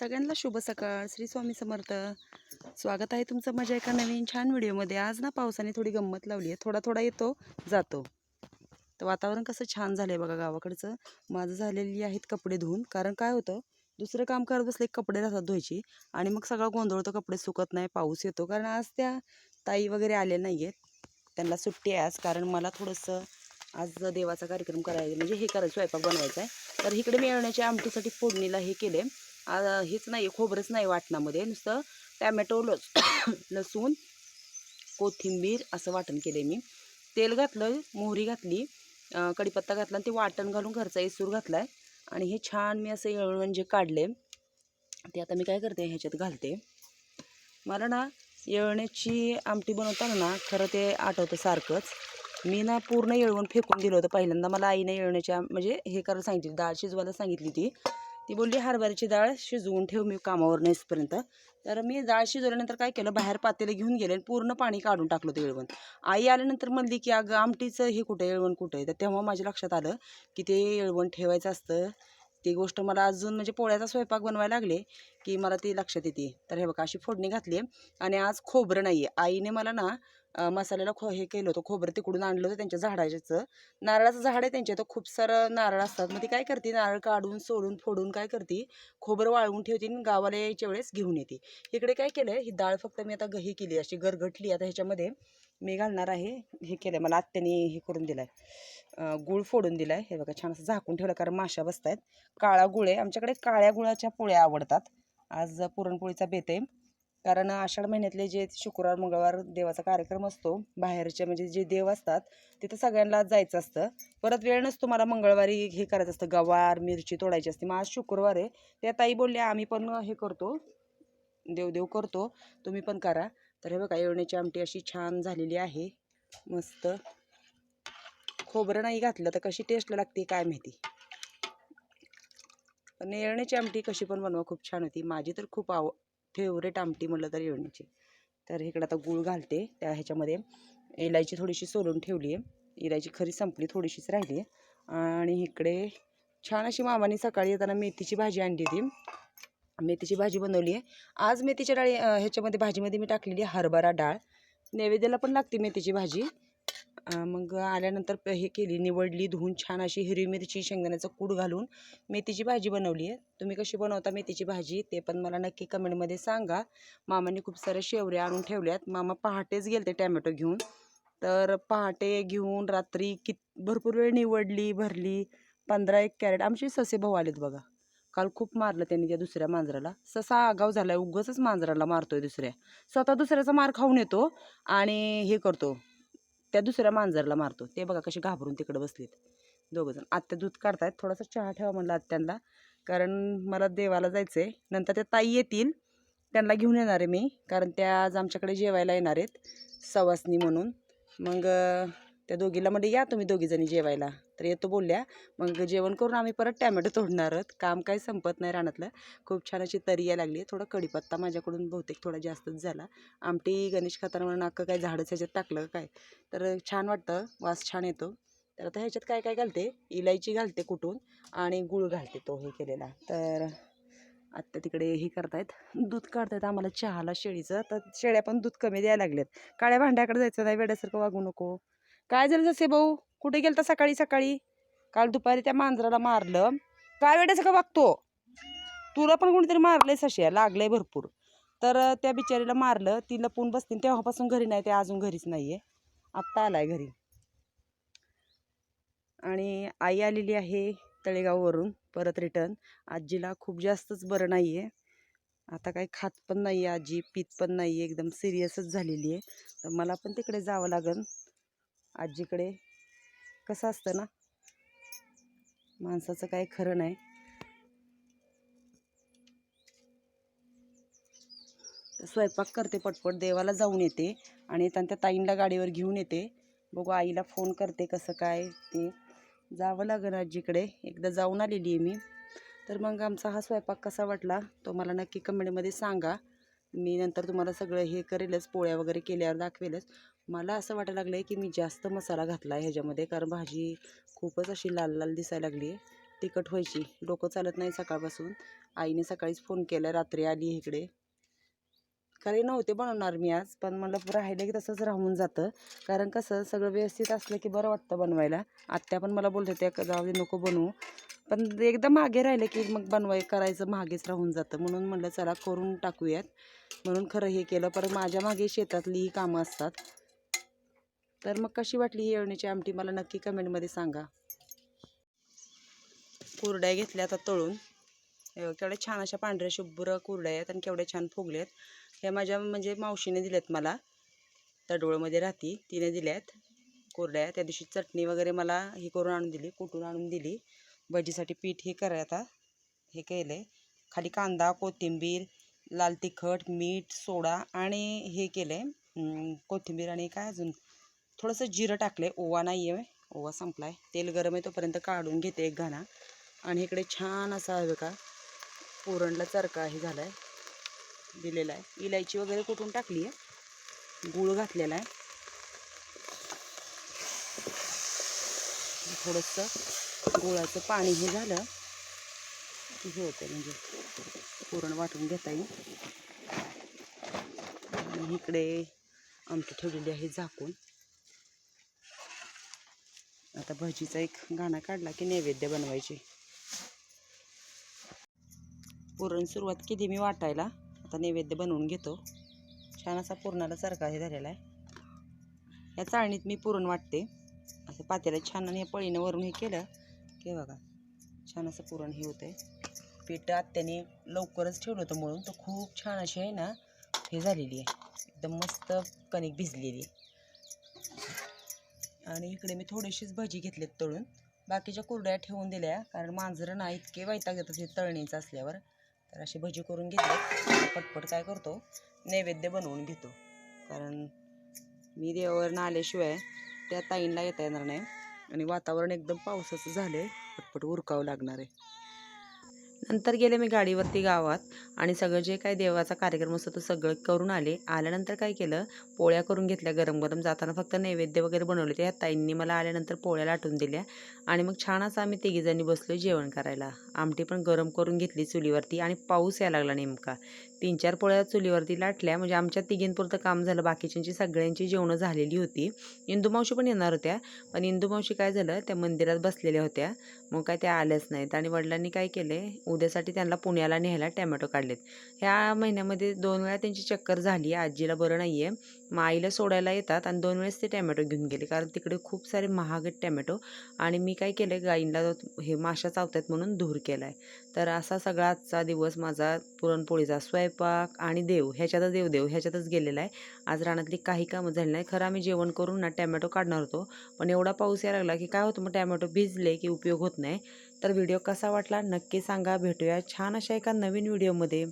सगळ्यांना शुभ सकाळ. श्री स्वामी समर्थ. स्वागत आहे तुमचं माझ्या एका नवीन छान व्हिडिओमध्ये. आज ना पावसाने थोडी गंमत लावली आहे. थोडा थोडा येतो जातो. तर वातावरण कसं छान झालं आहे बघा गावाकडचं. माझं झालेली आहेत कपडे धुवून. कारण काय होतं दुसरं काम करत बसले कपडे राहतात धुवायची आणि मग सगळं गोंधळतो कपडे सुकत नाही पाऊस येतो. कारण आज त्या ताई वगैरे आले नाही आहेत त्यांना सुट्टी आहे आज. कारण मला थोडंसं आज देवाचा कार्यक्रम करायचा म्हणजे हे करायचं स्वयंपाक बनवायचा आहे. तर इकडे मिळवण्याच्या आमटीसाठी फोडणीला हे केले हेच नाही खोबरंच नाही वाटणामध्ये. नुसतं टॅमॅटो लस लसूण कोथिंबीर असं वाटण केलं मी. तेल घातलं मोहरी घातली कढीपत्ता घातला आणि ते वाटण घालून घरचा इसूर घातला आहे आणि हे छान मी असं येळून म्हणजे काढले ते आता मी काय करते ह्याच्यात घालते. मला ना येळण्याची आमटी बनवताना ना खरं ते आठवतं सारखंच. मी ना पूर्ण येळवण फेकून दिलं होतं. पहिल्यांदा मला आईने येळण्याच्या म्हणजे हे करायला सांगितली डाळ शिजवायला सांगितली ती. ती बोलली हरभऱ्याची डाळ शिजवून ठेव मी कामावर नेसपर्यंत तर मी डाळ शिजवल्यानंतर काय केलं बाहेर पातेलं घेऊन गेले आणि पूर्ण पाणी काढून टाकलं होतं येळवण आई आल्यानंतर म्हणली की अगं आमटीचं हे कुठं येळवण कुठं आहे? तर तेव्हा माझ्या लक्षात आलं की ते येळवण ठेवायचं असतं. ती गोष्ट मला अजून म्हणजे पोळ्याचा स्वयंपाक बनवायला लागले की मला ती लक्षात येते. तर हे बघा अशी फोडणी घातली आणि आज खोबरं नाही आहे आईने मला ना मसाल्याला खो हे केलं होतं खोबरं तिकडून आणलं होतं त्यांच्या झाडाचं नारळाचं झाड आहे त्यांच्या इथं खूप सारं नारळ असतात. मग ती काय करते? नारळ काढून सोडून फोडून काय करते? खोबरं वाळवून ठेवते आणि गावाला यायच्या वेळेस घेऊन येते. इकडे काय केलं ही डाळ फक्त मी आता गही केली अशी गरगटली. आता ह्याच्यामध्ये मी घालणार आहे हे केलं मला आत्याने हे करून दिलं आहे गुळ फोडून दिला आहे हे बघा छान असं झाकून ठेवलं कारण माशा बसत आहेत काळा गुळ आहे. आमच्याकडे काळ्या गुळाच्या पोळ्या आवडतात. आज पुरणपोळीचा बेत आहे. कारण आषाढ महिन्यातले जे शुक्रवार मंगळवार देवाचा कार्यक्रम असतो बाहेरचे म्हणजे जे देव असतात तिथं सगळ्यांना जायचं असतं. परत वेळ नसतो मला मंगळवारी हे करायचं असतं. गवार मिरची तोडायची असते. मग आज शुक्रवार आहे. त्या ताई बोलल्या आम्ही पण हे करतो. देवदेव करतो. तुम्ही पण करा. तर हे बघा येवण्याची आमटी अशी छान झालेली आहे. मस्त. खोबरं नाही घातलं तर कशी टेस्ट लागते काय माहिती. पण येळण्याची आमटी कशी पण बनवा खूप छान होती. माझी तर खूप आव फेवरेट आमटी म्हटलं तर येवणीची तर इकडं आता गूळ घालते. त्या ह्याच्यामध्ये इलायची थोडीशी सोलून ठेवली आहे इलायची खरी संपली थोडीशीच राहिली. आहे आणि इकडे छान अशी मामाने सकाळी येताना मेथीची भाजी आणली होती. मेथीची भाजी बनवली आहे आज मेथीच्या डाळी ह्याच्यामध्ये भाजीमध्ये मी टाकलेली आहे हरभरा डाळ. नैवेद्याला पण लागते मेथीची भाजी. मग आल्यानंतर प- हे केली निवडली धुवून छान अशी हिरवी मिरची शेंगदाण्याचं कूड घालून मेथीची भाजी बनवली आहे. तुम्ही कशी बनवता मेथीची भाजी ते पण मला नक्की कमेंटमध्ये सांगा. मामाने खूप साऱ्या शेवऱ्या आणून ठेवल्यात. मामा पहाटेच गेलते टॅमॅटो घेऊन. तर पहाटे घेऊन रात्री कित भरपूर वेळ निवडली भरली. पंधरा एक कॅरेट. आमचे ससे भाऊ आलेत बघा. काल खूप मारलं त्यांनी त्या दुसऱ्या मांजराला. ससा आगाव झाला आहे उगाचच मांजराला मारतोय दुसऱ्या. स्वतः दुसऱ्याचा मार खाऊन येतो आणि हे करतो. त्या दुसऱ्या मांजरला मारतो. ते बघा कसे घाबरून तिकडे बसलेत. दोघंजण आत्या दूध काढतायत. थोडासा चहा ठेवा म्हणलं आत्यांना. कारण मला देवाला जायचं आहे नंतर त्या ताई येतील. त्यांना घेऊन येणार आहे मी. कारण त्या आज आमच्याकडे जेवायला येणार आहेत. सवासनी म्हणून. मग त्या दोघीला म्हणजे या तुम्ही दोघीजणी जेवायला. तर येतो बोलल्या मग जेवण करून आम्ही परत टॅमॅटो तोडणार आहोत. काम काही संपत नाही रानातलं. खूप छान अशी तरी यायला लागली. थोडा कढीपत्ता माझ्याकडून बहुतेक थोडा जास्तच झाला. आमटी गणेश खाताना म्हणून अख्खं काय झाडच ह्याच्यात टाकलं काय? तर छान वाटतं. वास छान येतो. तर आता ह्याच्यात काय काय घालते? इलायची घालते कुटून आणि गुळ घालते तो हे केलेला. तर आत्ता तिकडे हे करतायत. दूध काढतायत आम्हाला चहाला शेळीचं. तर शेळ्या पण दूध कमी द्यायला लागलेत काळ्या भांड्याकडे जायचं नाही. वेड्यासारखं वागू नको. काय झालं जसे भाऊ? कुठे गेलता सकाळी सकाळी? काल दुपारी त्या मांजराला मारलं. काय वेड्यासारखं वागतो? तुला पण कोणीतरी मारलंय सश्या लागलंय भरपूर. तर त्या बिचारीला मारलं ती लपून बसते तेव्हापासून घरी नाही ते अजून घरीच नाही आहे आत्ता आलाय घरी. आणि आई आलेली आहे तळेगाववरून परत रिटर्न आजीला खूप जास्तच बरं नाही आहे आता काही खात पण नाही आहे आजी पीत पण नाही आहे एकदम सिरियसच झालेली आहे तर मला पण तिकडे जावं लागेल आजीकडे. कसं असतं ना? माणसाचं काही खरं नाही. स्वयंपाक करते पटपट. देवाला जाऊन येते आणि त्यांच्या त्या ताईंला गाडीवर घेऊन येते. बघू आईला फोन करते कसं काय ते. जावं लागेल आजीकडे. एकदा जाऊन आलेली आहे मी. तर मग आमचा हा स्वयंपाक कसा वाटला तो मला नक्की कमेंटमध्ये सांगा. मी नंतर तुम्हाला सगळं हे करेलच पोळ्या वगैरे केल्यावर दाखवेलच. मला असं वाटायला लागलं आहे की मी जास्त मसाला घातला आहे ह्याच्यामध्ये कारण भाजी खूपच अशी लाल लाल दिसायला लागली आहे. तिखट व्हायची. डोकं चालत नाही सकाळपासून. आईने सकाळीच फोन केला रात्री आली इकडे. खरे नव्हते बनवणार मी आज पण म्हणलं राहिलं की तसंच राहून जातं. कारण कसं सगळं व्यवस्थित असलं की बरं वाटतं बनवायला. आत्या पण मला बोलत होत्या जाऊ दे नको बनवू. पण एकदा मागे राहिलं की मग बनवाय करायचं मागेच राहून जातं. म्हणून म्हणलं चला करून टाकूयात. म्हणून खरं हे केलं. पर माझ्या मागे शेतातली ही कामं असतात. तर मग कशी वाटली ही येळणीची आमटी? मला नक्की कमेंटमध्ये सांगा. कुरड्या घेतल्या आता तळून. केवढ्या छान अशा पांढऱ्या शुभ्र कुरड्या आहेत आणि केवढ्या छान फुगल्यात ह्या माझ्या म्हणजे मावशीने दिल्यात मला. तडवळमध्ये राहती. तिने दिल्यात कुरड्या. त्या दिवशी चटणी वगैरे मला हे करून आणून दिली कुटून आणून दिली. भजीसाठी पीठ हे कराय आता. हे केलं. आहे खाली कांदा कोथिंबीर लाल तिखट मीठ सोडा आणि हे केलं. आहे कोथिंबीर आणि काय अजून? थोडंसं जिरं टाकलं आहे ओवा नाही आहे ओवा संपला आहे तेल गरम आहे तोपर्यंत काढून घेते एक घाणा. आणि इकडे छान असा हवे का पुरणला चरका हे झाला आहे दिलेला आहे. इलायची वगैरे कुठून टाकली आहे गूळ घातलेला आहे. थोडंसं गुळाचं पाणी हे झालं की हे होतं म्हणजे पुरण वाटून घेता येईल. इकडे आमटी ठेवलेली आहे झाकून. आता भजीचा एक गाणा काढला की नैवेद्य बनवायचे. पुरण सुरुवात केली मी वाटायला. आता नैवेद्य बनवून घेतो. छान असा पुरणाला सारखा हे झालेला आहे. या चाळणीत मी पुरण वाटते. असं पातेला छान आणि या पळीनं वरून हे केलं की बघा छान असं पुरण हे होतं आहे पीठ आत्याने लवकरच ठेवलं होतं म्हणून तर खूप छान अशी आहे ना हे झालेली आहे. एकदम मस्त कणिक भिजलेली आहे. आणि इकडे मी थोडीशीच भजी घेतलीत तळून. बाकीच्या कुरड्या ठेवून दिल्या कारण मांजरं ना इतके वैताग येतात हे तळणीचं असल्यावर. तर अशी भजी करून घेतली. पटपट काय करतो? नैवेद्य बनवून घेतो. कारण मी देवावर आल्याशिवाय त्या ताईंना येता येणार नाही. आणि वातावरण एकदम पावसाचं झालं आहे पटपट उरकावं लागणार आहे. नंतर गेले मी गाडीवरती गावात आणि सगळं जे काही देवाचा कार्यक्रम असतो तो सगळं करून आले. आल्यानंतर काय केलं? पोळ्या करून घेतल्या गरम गरम. जाताना फक्त नैवेद्य वगैरे बनवले ते ताईंनी मला आल्यानंतर पोळ्या लाटून दिल्या आणि मग छान असं आम्ही तिघीजणी बसलो जेवण करायला. आमटी पण गरम करून घेतली चुलीवरती आणि पाऊस यायला लागला नेमका. तीन चार पोळ्या चुलीवरती लाटल्या. म्हणजे आमच्या तिघींपुरतं काम झालं. बाकीच्यांची सगळ्यांची जेवणं झालेली होती. इंदुमावशी पण येणार होत्या. पण इंदुमावशी काय झालं? त्या मंदिरात बसलेल्या होत्या. मग काय त्या आल्याच नाहीत आणि वडिलांनी काय केले? उद्यासाठी त्यांना पुण्याला न्यायला टॅमॅटो काढलेत. ह्या महिन्यामध्ये दोन वेळा त्यांची चक्कर झाली. आजीला बरं नाही आहे मग आईला सोडायला येतात आणि दोन वेळेस ते टॅमॅटो घेऊन गेले. कारण तिकडे खूप सारे महाग आहेत टॅमॅटो आणि मी काय केलं गाईंना हे माशा चावतात म्हणून धूर केला आहे तर असा सगळा आजचा दिवस माझा पुरणपोळीचा स्वयंपाक आणि देव ह्याच्यातच देव देव ह्याच्यातच गेलेला आहे. आज रानातली काही कामं झाली नाही खरं आम्ही जेवण करून ना टॅमॅटो काढणार होतो. पण एवढा पाऊस यायला लागला की काय होतं मग टॅमॅटो भिजले की उपयोग होत नाही. तर व्हिडिओ कसा वाटला नक्की सांगा. भेटूया छान अशा एका नवीन व्हिडिओमध्ये.